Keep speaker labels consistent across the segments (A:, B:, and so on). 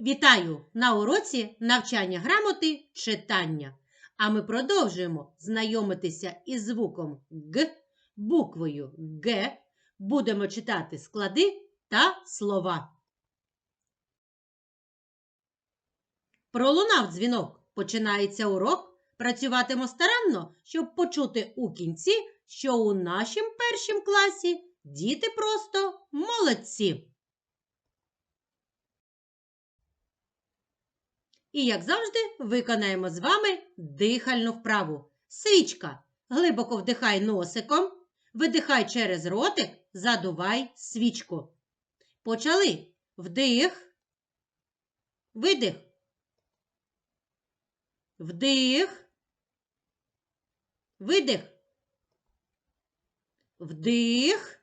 A: Вітаю на уроці навчання грамоти читання. А ми продовжуємо знайомитися із звуком Г, буквою Г. Будемо читати склади та слова. Пролунав дзвінок. Починається урок. Працюватимо старанно, щоб почути у кінці, що у нашім першім класі діти просто молодці. І, як завжди, виконаємо з вами дихальну вправу. Свічка. Глибоко вдихай носиком, видихай через ротик, задувай свічку. Почали. Вдих. Видих. Вдих. Видих. Вдих.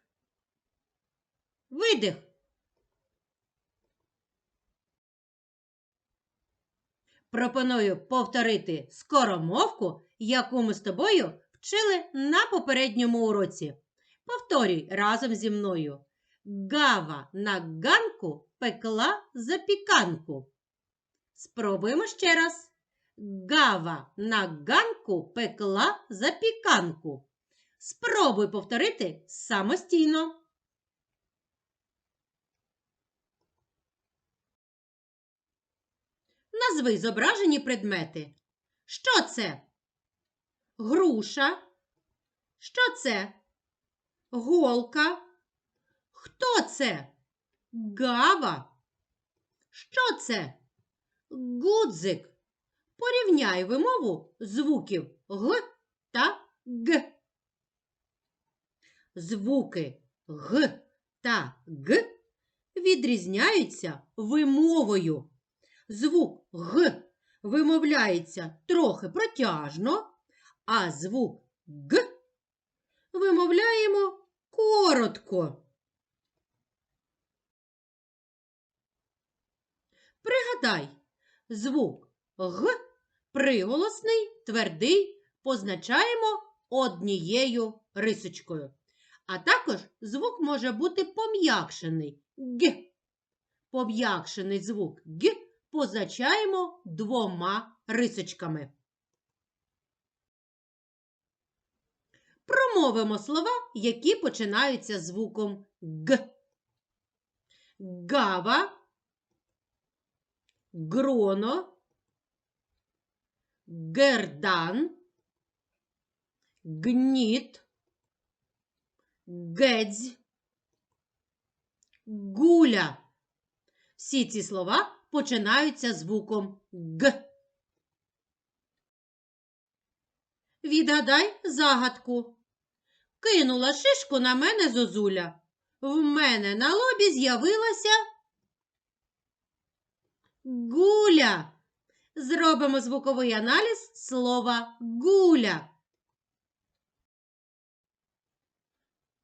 A: Видих. Пропоную повторити скоромовку, яку ми з тобою вчили на попередньому уроці. Повторюй разом зі мною. Гава на ганку пекла запіканку. Спробуємо ще раз. Гава на ганку пекла запіканку. Спробуй повторити самостійно. Назви зображені предмети. Що це? Груша. Що це? Голка. Хто це? Гава. Що це? Гудзик. Порівняй вимову звуків Г та Г. Звуки Г та Г відрізняються вимовою. Звук Г вимовляється трохи протяжно, а звук Г вимовляємо коротко. Пригадай, звук Г приголосний, твердий позначаємо однією рисочкою. А також звук може бути пом'якшений Г. Пом'якшений звук Г позначаємо двома рисочками. Промовимо слова, які починаються звуком Г. Гава, гроно, гердан, гніт, гедзь, гуля. Всі ці слова починаються звуком Г. Відгадай загадку. Кинула шишку на мене зозуля. В мене на лобі з'явилася гуля. Зробимо звуковий аналіз слова гуля.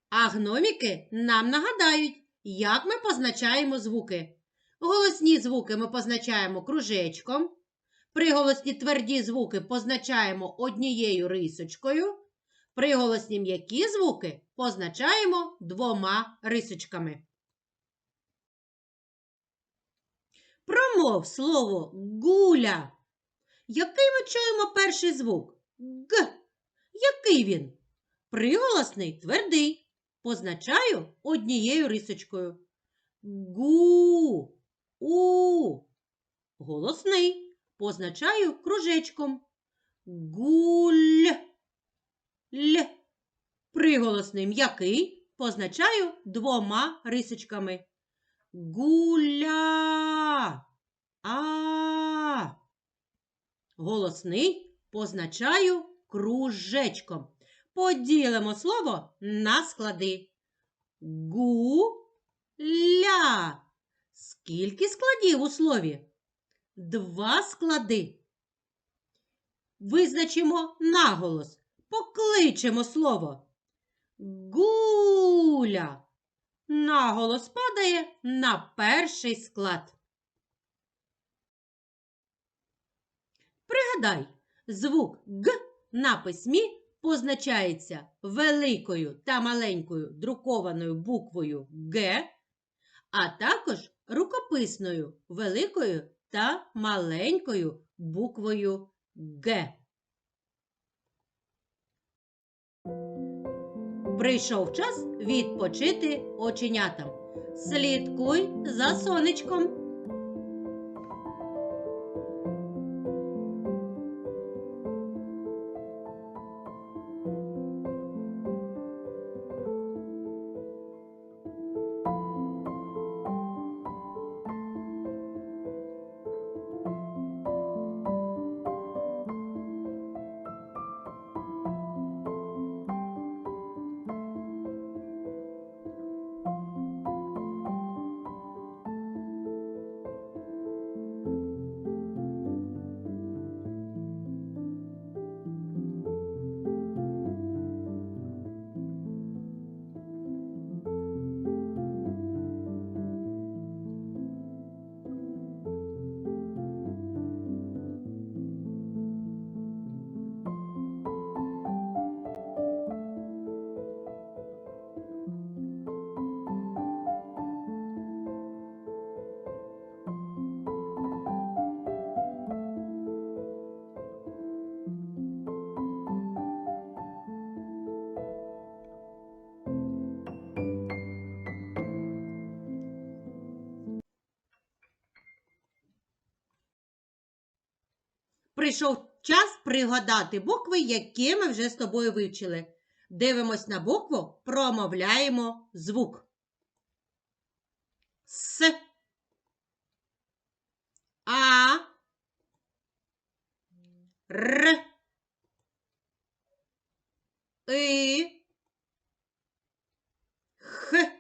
A: А гноміки нам нагадають, як ми позначаємо звуки. Голосні звуки ми позначаємо кружечком. Приголосні тверді звуки позначаємо однією рисочкою. Приголосні м'які звуки позначаємо двома рисочками. Промов слово гуля. Який ми чуємо перший звук? Г. Який він? Приголосний твердий. Позначаю однією рисочкою. Гу. У. Голосний. Позначаю кружечком. Гуль. Л. Приголосний м'який позначаю двома рисочками. Гуля. А. Голосний позначаю кружечком. Поділимо слово на склади. Гу-ля. Скільки складів у слові? Два склади. Визначимо наголос. Покличемо слово. Гуля. Наголос падає на перший склад. Пригадай, звук Г на письмі позначається великою та маленькою друкованою буквою Г, а також рукописною великою та маленькою буквою Г. Прийшов час відпочити оченятам. Слідкуй за сонечком. Прийшов час пригадати букви, які ми вже з тобою вивчили. Дивимось на букву, промовляємо звук. С. А. Р. И. Х.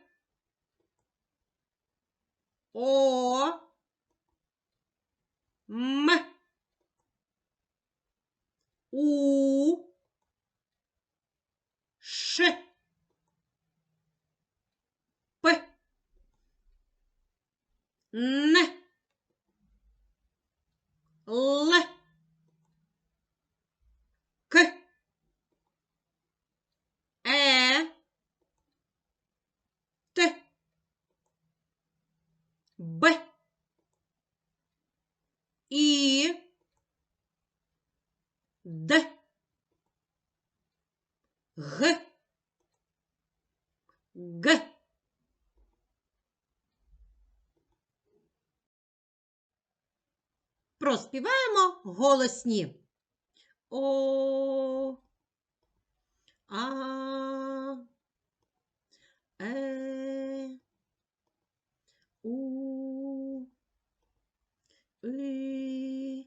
A: О. М. У. Ш. П. Н. Л. К. Е. Т. Б. І. Д. Г. Г. Проспіваємо голосні. О. А. Е. У. И.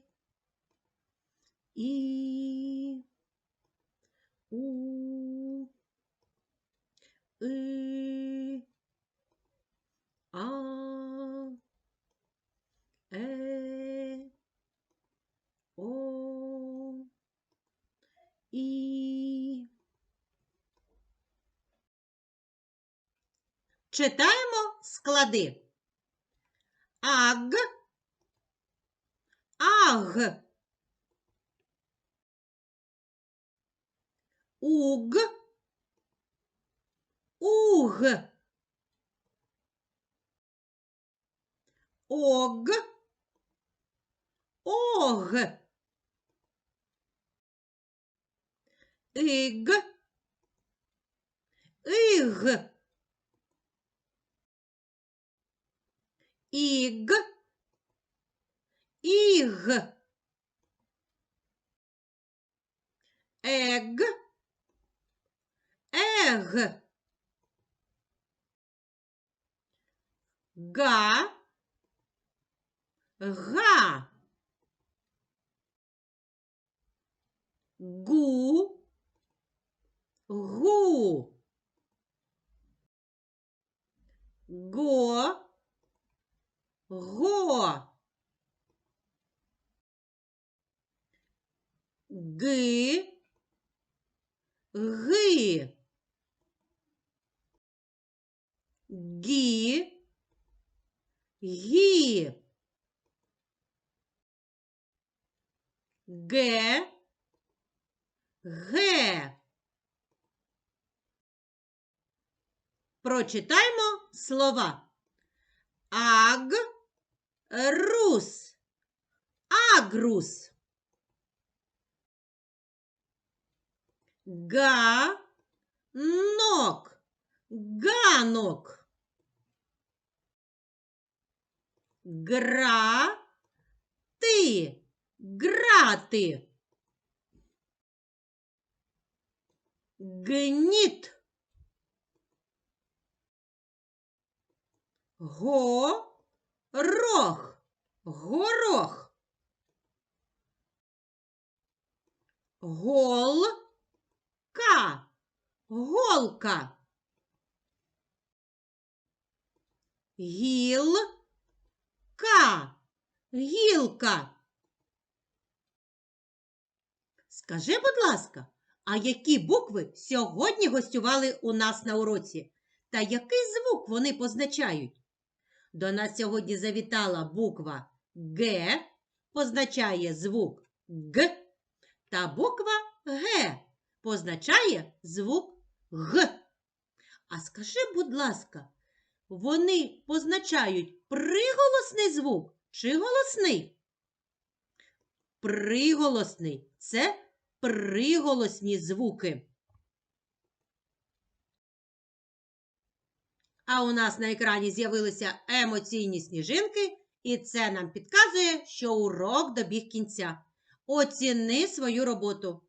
A: І. У. И. А. Е. О. І. Читаємо склади. Аг. Аг. Уг. Уг. Ог. Ог. Иг. Иг. Иг. Иг. Эг. Эг. Га. Га. Гу. Гу. Го. Го. Ги. Ги. Гі. Ге. Ге. Прочитаймо слова. Аг. рус, агрус. Га, нок, ганок. Гра, ти, грати. Гніт. Го, рох, горох. Голка, голка. Гілка, гілка. Скажи, будь ласка, а які букви сьогодні гостювали у нас на уроці? Та який звук вони позначають? До нас сьогодні завітала буква Г, позначає звук Г, та буква Г позначає звук Г. А скажи, будь ласка, вони позначають приголосний звук чи голосний? Приголосний це приголосні звуки. А у нас на екрані з'явилися емоційні сніжинки, і це нам підказує, що урок добіг кінця. Оціни свою роботу.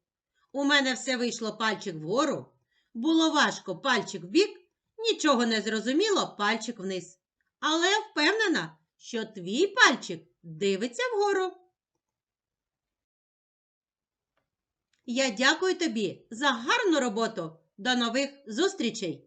A: У мене все вийшло пальчик вгору. Було важко пальчик вбік, нічого не зрозуміло пальчик вниз. Але впевнена, що твій пальчик дивиться вгору. Я дякую тобі за гарну роботу. До нових зустрічей!